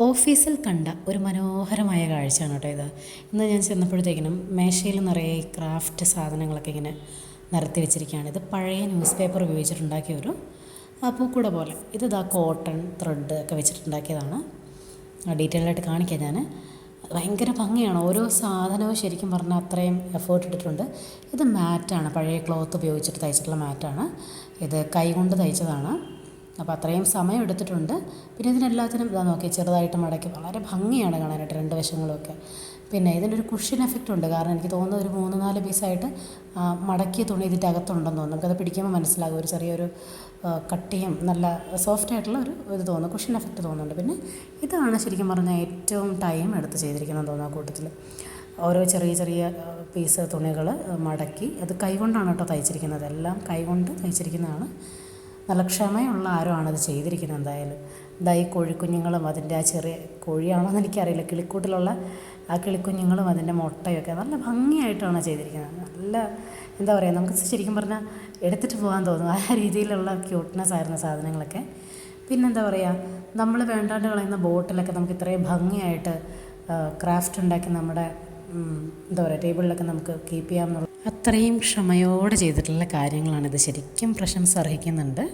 ഓഫീസിൽ കണ്ട ഒരു മനോഹരമായ കാഴ്ചയാണ് കേട്ടോ ഇത്. ഇന്ന് ഞാൻ ചെന്നപ്പോഴത്തേക്കിനും മേശയിൽ നിറയെ ക്രാഫ്റ്റ് സാധനങ്ങളൊക്കെ ഇങ്ങനെ നിരത്തി വെച്ചിരിക്കുകയാണ്. ഇത് പഴയ ന്യൂസ് പേപ്പർ ഉപയോഗിച്ചിട്ടുണ്ടാക്കിയ ഒരു പൂക്കൂട പോലെ. ഇത് ഇതാ കോട്ടൺ ത്രെഡ് ഒക്കെ വെച്ചിട്ടുണ്ടാക്കിയതാണ്. ഡീറ്റെയിൽ ആയിട്ട് കാണിക്കാം ഞാൻ ഭയങ്കര ഭംഗിയാണ്. ഓരോ സാധനവും ശരിക്കും പറഞ്ഞാൽ അത്രയും എഫേർട്ട് ഇട്ടിട്ടുണ്ട്. ഇത് മാറ്റാണ്. പഴയ ക്ലോത്ത് ഉപയോഗിച്ചിട്ട് തയ്ച്ചിട്ടുള്ള മാറ്റാണ്. ഇത് കൈകൊണ്ട് തയ്ച്ചതാണ്. അപ്പോൾ അത്രയും സമയം എടുത്തിട്ടുണ്ട്. പിന്നെ ഇതിനെല്ലാത്തിനും ഇതാ നോക്കി ചെറുതായിട്ട് മടക്കി. വളരെ ഭംഗിയാണ് കാണാനായിട്ട് രണ്ട് വശങ്ങളൊക്കെ. പിന്നെ ഇതിനൊരു കുഷ്യൻ എഫക്റ്റ് ഉണ്ട്. കാരണം എനിക്ക് തോന്നുന്നത് ഒരു മൂന്ന് നാല് പീസായിട്ട് മടക്കിയ തുണി ഇതിന്റെ അകത്തുണ്ടെന്ന് തോന്നുന്നു. നമുക്കത് പിടിക്കുമ്പോൾ മനസ്സിലാകും. ഒരു ചെറിയൊരു കട്ടിയും നല്ല സോഫ്റ്റ് ആയിട്ടുള്ള ഒരു ഇത് തോന്നുന്നു. കുഷ്യൻ എഫക്റ്റ് തോന്നുന്നുണ്ട്. പിന്നെ ഇതാണ് ശരിക്കും പറഞ്ഞാൽ ഏറ്റവും ടൈം എടുത്ത് ചെയ്തിരിക്കുന്നത് തോന്നുന്നു ആ കൂട്ടത്തിൽ. ഓരോ ചെറിയ ചെറിയ പീസ് തുണികൾ മടക്കി. അത് കൈകൊണ്ടാണ് കേട്ടോ തയ്ച്ചിരിക്കുന്നത്. എല്ലാം കൈകൊണ്ട് തയ്ച്ചിരിക്കുന്നതാണ്. നല്ല ക്ഷമയുള്ള ആരോ ആണത് ചെയ്തിരിക്കുന്നത് എന്തായാലും? ഇതാ ഈ കോഴിക്കുഞ്ഞുങ്ങളും അതിന്റെ ആ ചെറിയ കോഴിയാണോ എന്ന് എനിക്കറിയില്ല. കിളിക്കൂട്ടിലുള്ള ആ കിളിക്കുഞ്ഞുങ്ങളും അതിന്റെ മുട്ടയൊക്കെ നല്ല ഭംഗിയായിട്ടാണ് ചെയ്തിരിക്കുന്നത്. നല്ല എന്താ പറയുക നമുക്ക് ശരിക്കും പറഞ്ഞാൽ എടുത്തിട്ട് പോകാൻ തോന്നും ആ രീതിയിലുള്ള ക്യൂട്ട്നെസ് ആയിരുന്ന സാധനങ്ങളൊക്കെ. പിന്നെന്താ പറയുക നമ്മൾ വേണ്ടാണ്ട് കളയുന്ന ബോട്ടിലൊക്കെ നമുക്ക് ഇത്രയും ഭംഗിയായിട്ട് ക്രാഫ്റ്റ് ഉണ്ടാക്കി നമ്മുടെ എന്താ പറയുക ടേബിളിലൊക്കെ നമുക്ക് കീപ്പ് ചെയ്യാമെന്നുള്ള അത്രയും ക്ഷമയോടെ ചെയ്തിട്ടുള്ള കാര്യങ്ങളാണിത്. ശരിക്കും പ്രശംസ അർഹിക്കുന്നുണ്ട്.